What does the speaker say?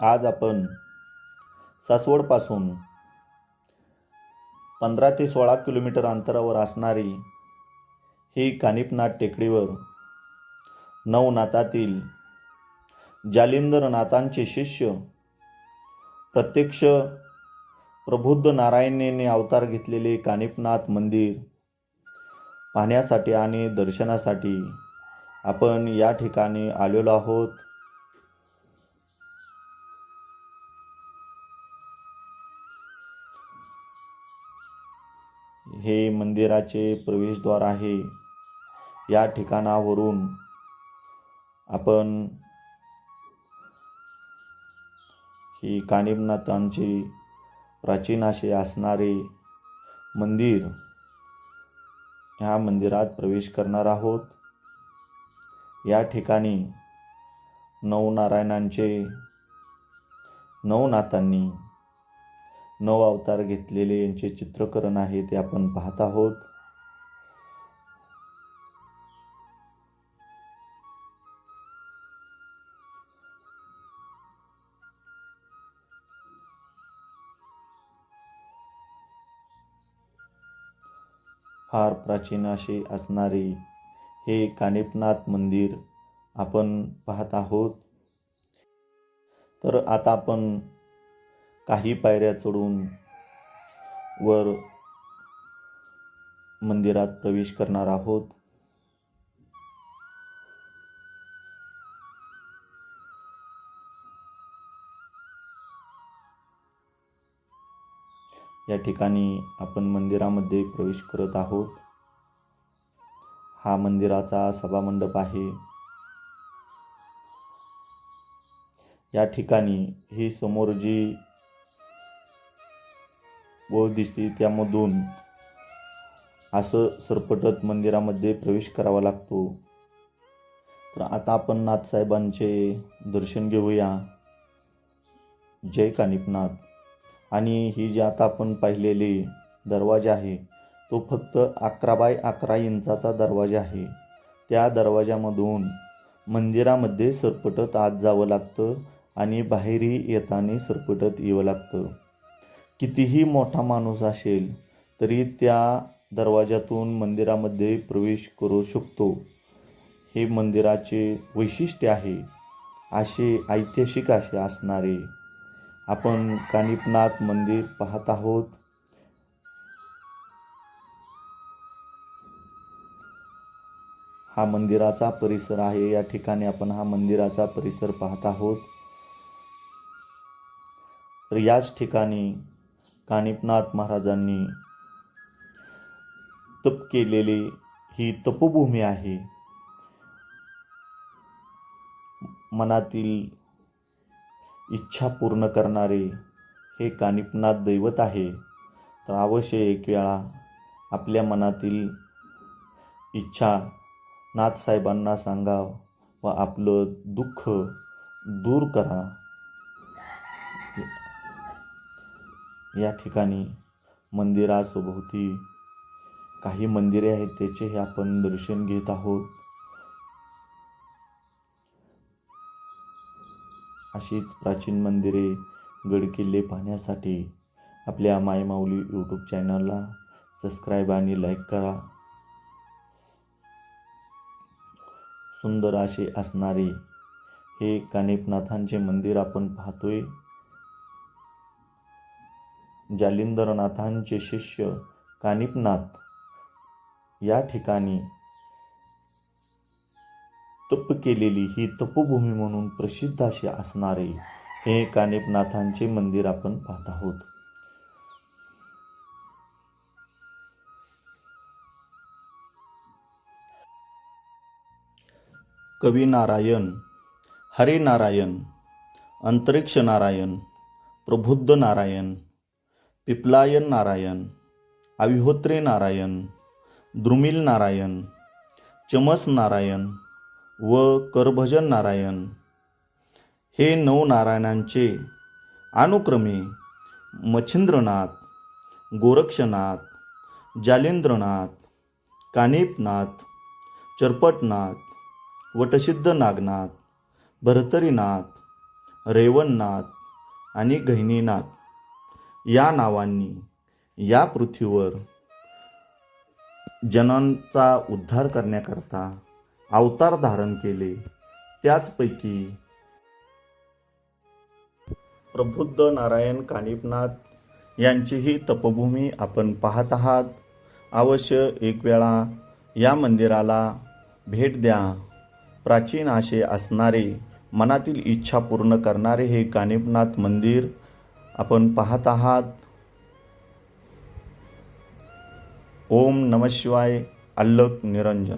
आज आपण सासवडपासून पंधरा ते सोळा किलोमीटर अंतरावर असणारी ही कानिपनाथ टेकडीवर नवनाथातील जालिंदरनाथांचे शिष्य प्रत्यक्ष प्रबुद्ध नारायणने अवतार घेतलेले कानिपनाथ मंदिर पाहण्यासाठी आणि दर्शनासाठी आपण या ठिकाणी आलेलो आहोत. हे मंदिराचे प्रवेशद्वार आहे. या ठिकाणावरून आपण ही कानिमनाथांची प्राचीन असे असणारे मंदिर ह्या मंदिरात प्रवेश करणार आहोत. या ठिकाणी नवनारायणांचे नवनाथांनी नव अवतार घेतलेले यांचे चित्रकरण आहे ते आपण पाहत आहोत. फार प्राचीन असे असणारे हे कानिपनाथ मंदिर आपण पाहत आहोत. तर आता आपण काही पायऱ्या चढून वर मंदिरात प्रवेश करणार आहोत. या ठिकाणी आपण मंदिरामध्ये प्रवेश करत आहोत. हा मंदिराचा सभामंडप आहे. या ठिकाणी ही समोर जी ओळ दिसते त्यामधून असं सरपटत मंदिरामध्ये प्रवेश करावा लागतो. तर आता आपण नाथसाहेबांचे दर्शन घेऊया. जय कानिपनाथ आणि ही जी आता आपण पाहिलेली दरवाजा आहे तो फक्त अकरा बाय अकरा इंचाचा दरवाजा आहे. त्या दरवाजामधून मंदिरामध्ये सरपटत आत जावं लागतं आणि बाहेरही येताना सरपटत यावं लागतं. कितीही मोठा माणूस असेल तरी त्या दरवाजातून मंदिरामध्ये प्रवेश करू शकतो. हे मंदिराचे वैशिष्ट्य आहे. असे ऐतिहासिक असे असणारे. आपण कानिपनाथ मंदिर पाहत आहोत. हा मंदिराचा परिसर आहे. या ठिकाणी आपण हा मंदिराचा परिसर पाहत आहोत. तर याच ठिकाणी कानिपनाथ महाराजांनी? तप केलेली ही तपभूमी आहे. मनातील इच्छा पूर्ण करणारे हे कानिपनाथ दैवत आहे? तर अवश्य एक वेळा आपल्या मनातील इच्छा नाथसाहेबांना सांगा व आपलं दुःख दूर करा. या ठिकाणी मंदिरासोभोवती काही मंदिरे आहेत त्याचेही आपण दर्शन घेत आहोत. अशीच प्राचीन मंदिरे गडकिल्ले पाहण्यासाठी आपल्या मायमाऊली यूट्यूब चॅनलला सबस्क्राईब आणि लाईक करा. सुंदर असे असणारे हे कानिपनाथांचे मंदिर आपण पाहतोय. जालिंदरनाथांचे शिष्य कानिपनाथ या ठिकाणी तप केलेली ही तपोभूमी म्हणून प्रसिद्ध असे असणारे हे कानिपनाथांचे मंदिर आपण पाहत आहोत. कवी नारायण हरे नारायण अंतरिक्ष नारायण प्रबुद्ध नारायण पिपलायन नारायण अविहोत्रे नारायण द्रुमिल नारायण चमस नारायण व करभजन नारायण. हे नऊ नारायणांचे अनुक्रमे मच्छिंद्रनाथ गोरक्षनाथ जालेंद्रनाथ कानिपनाथ चरपटनाथ वटसिद्ध नागनाथ भरतरीनाथ रेवणनाथ आणि गहिनीनाथ. या नावांनी या पृथ्वीवर जनांचा उद्धार करण्याकरता अवतार धारण केले. त्याचपैकी प्रबुद्ध नारायण कानिपनाथ यांचीही तपभूमी आपण पाहत आहात. अवश्य एक वेळा या मंदिराला भेट द्या. प्राचीन आशे असणारे मनातील इच्छा पूर्ण करणारे हे कानिपनाथ मंदिर आपण पाहत आहात. ओम नम शिवाय अल्लक निरंजन.